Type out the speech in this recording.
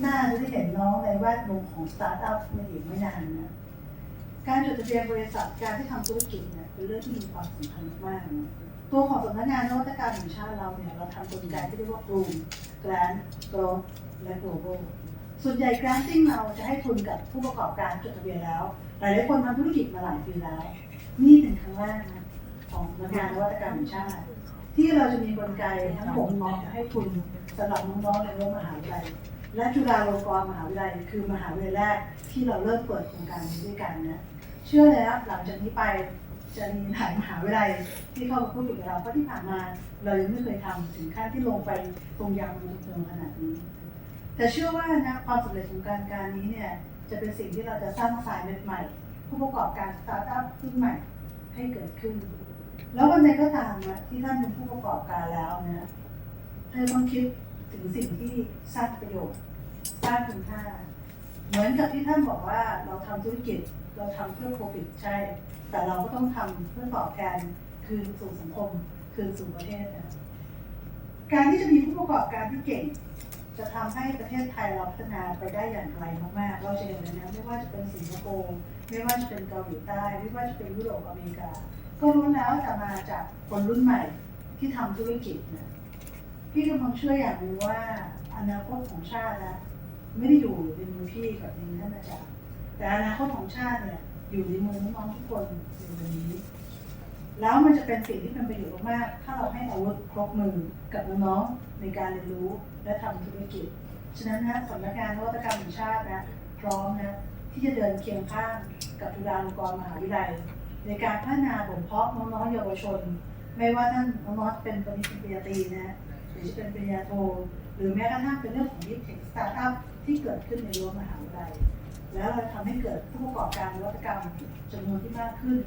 หน้าจะได้เห็นน้องในแวดวงของสตาร์ทอัพในอีกไม่นานนะการจดทะเบียนบริษัทการที่ทำธุรกิจเนี่ยเป็นเรื่องที่มีความสำคัญมากนะตัวของสำนักงานนวัตกรรมแห่งชาติเราเนี่ยเราทำกลไกที่เรียกว่ากลุ่ม Grant Growth และ Global ส่วนใหญ่ granting เราจะให้ทุนกับผู้ประกอบการจดทะเบียนแล้ว หลายหลายคนทำธุรกิจมาหลายปีแล้ว นี่เป็นครั้งแรกนะของสำนักงานนวัตกรรมแห่งชาติ ที่เราจะมีกลไกทั้งหกมองให้ทุนสำหรับน้องๆในรั้วมหาวิทยาลัย และจุฬาลงกรณ์มหาวิทยาลัยคือมหาวิทยาลัยแรกที่เราเริ่มเปิดโครงการนี้ด้วยกันนะเชื่อเลยนะหลังจากนี้ไปจะมีหลายมหาวิทยาลัยที่เข้ามาพูดคุยกับเราเพราะที่ผ่านมาเรายังไม่เคยทำถึงขั้นที่ลงไปตรงยางมันเทิงขนาดนี้ แต่เชื่อว่านะความสำเร็จของการการนี้เนี่ยจะเป็นสิ่งที่เราจะสร้างสายเม็ดใหม่ผู้ประกอบการสตาร์ทอัพรุ่นใหม่ให้เกิดขึ้น แล้ววันใดก็ตามนะที่ท่านเป็นผู้ประกอบการแล้วนะท่านต้องคิด ถึงสิ่งที่สร้างประโยชน์สร้างคุณค่า เหมือนกับที่ท่านบอกว่าเราทำธุรกิจเราทำเพื่อโปรฟิตใช่ แต่เราก็ต้องทำเพื่อตอบแทนคืนสู่สังคม คืนสู่ประเทศนะการที่จะมีผู้ประกอบการที่เก่ง จะทำให้ประเทศไทยเราพัฒนาไปได้อย่างไกลมากๆ เราจะเห็นเลยนะไม่ว่าจะเป็นสิงคโปร์ไม่ว่าจะเป็นเกาหลีใต้ไม่ว่าจะเป็นยุโรปอเมริกา ก็รู้วนแล้วจะมาจากคนรุ่นใหม่ที่ทำธุรกิจนะ พี่กำลังเชื่ออย่างหนึงว่าอนาคตของชาตินะไม่ได้อยู่ในมือพี่กับในมือท่านอาจารย์แต่อนาคตของชาติเนี่ยอยู่ในมือน้องทุกคนในวันนี้ แล้วมันจะเป็นสิ่งที่เป็นประโยชน์มาก ถ้าเราให้อาวุธครบมือกับน้องๆในการเรียนรู้และทำธุรกิจ ฉะนั้นนะสำนักงานนวัตกรรมแห่งชาตินะพร้อมนะที่จะเดินเคียงข้างกับจุฬาลงกรณ์มหาวิทยาลัย ในการพัฒนาบ่มเพาะน้องๆเยาวชน ไม่ว่าท่านน้องๆเป็นปริญญาตรีนะ หรือจะเป็นปริญญาโท หรือแม้กระทั่งเป็นเรื่องของยิปเทคสตาร์ทอัพที่เกิดขึ้นในรั้วมหาวิทยาลัย แล้วเราทำให้เกิดผู้ประกอบการนวัตกรรมจำนวนที่มากขึ้น